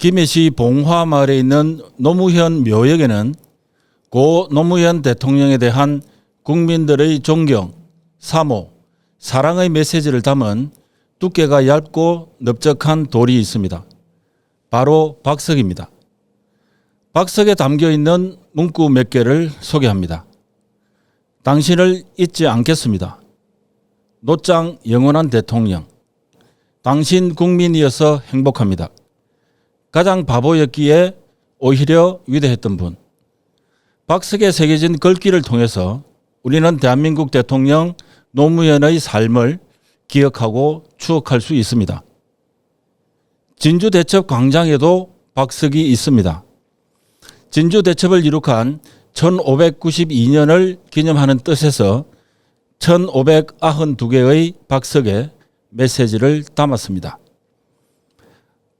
김해시 봉화마을에 있는 노무현 묘역에는 고 노무현 대통령에 대한 국민들의 존경, 사모, 사랑의 메시지를 담은 두께가 얇고 넓적한 돌이 있습니다. 바로 박석입니다. 박석에 담겨 있는 문구 몇 개를 소개합니다. 당신을 잊지 않겠습니다. 노짱 영원한 대통령. 당신 국민이어서 행복합니다. 가장 바보였기에 오히려 위대했던 분. 박석에 새겨진 글귀를 통해서 우리는 대한민국 대통령 노무현의 삶을 기억하고 추억할 수 있습니다. 진주 대첩 광장에도 박석이 있습니다. 진주 대첩을 이룩한 1592년을 기념하는 뜻에서 1592개의 박석에 메시지를 담았습니다.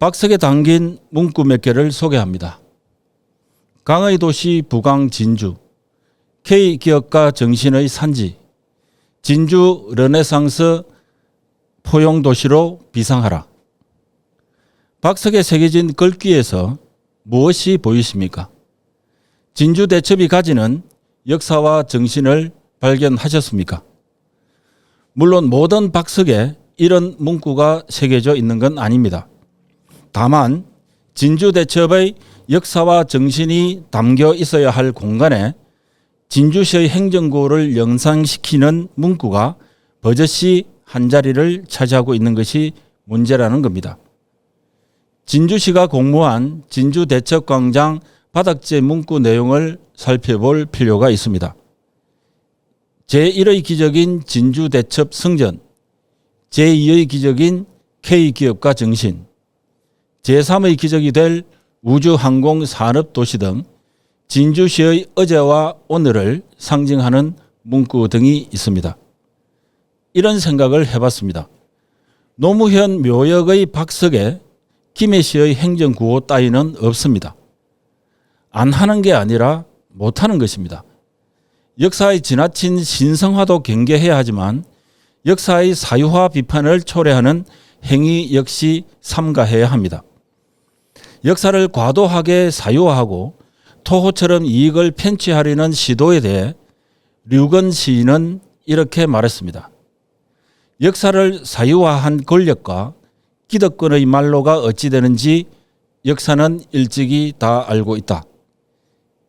박석에 담긴 문구 몇 개를 소개합니다. 강의 도시 부강 진주, K 기업가 정신의 산지, 진주 르네상스 포용 도시로 비상하라. 박석에 새겨진 글귀에서 무엇이 보이십니까? 진주 대첩이 가지는 역사와 정신을 발견하셨습니까? 물론 모든 박석에 이런 문구가 새겨져 있는 건 아닙니다. 다만 진주 대첩의 역사와 정신이 담겨 있어야 할 공간에 진주시의 행정구를 연상시키는 문구가 버젓이 한 자리를 차지하고 있는 것이 문제라는 겁니다. 진주시가 공모한 진주 대첩광장 바닥재 문구 내용을 살펴볼 필요가 있습니다. 제1의 기적인 진주 대첩 승전, 제2의 기적인 K기업가 정신, 제3의 기적이 될 우주항공 산업도시 등 진주시의 어제와 오늘을 상징하는 문구 등이 있습니다. 이런 생각을 해봤습니다. 노무현 묘역의 박석에 김해시의 행정구호 따위는 없습니다. 안 하는 게 아니라 못 하는 것입니다. 역사의 지나친 신성화도 경계해야 하지만 역사의 사유화 비판을 초래하는 행위 역시 삼가해야 합니다. 역사를 과도하게 사유화하고 토호처럼 이익을 편취하려는 시도에 대해 류건 시인은 이렇게 말했습니다. 역사를 사유화한 권력과 기득권의 말로가 어찌 되는지 역사는 일찍이 다 알고 있다.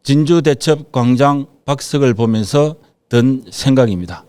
진주 대첩 광장 박석을 보면서 든 생각입니다.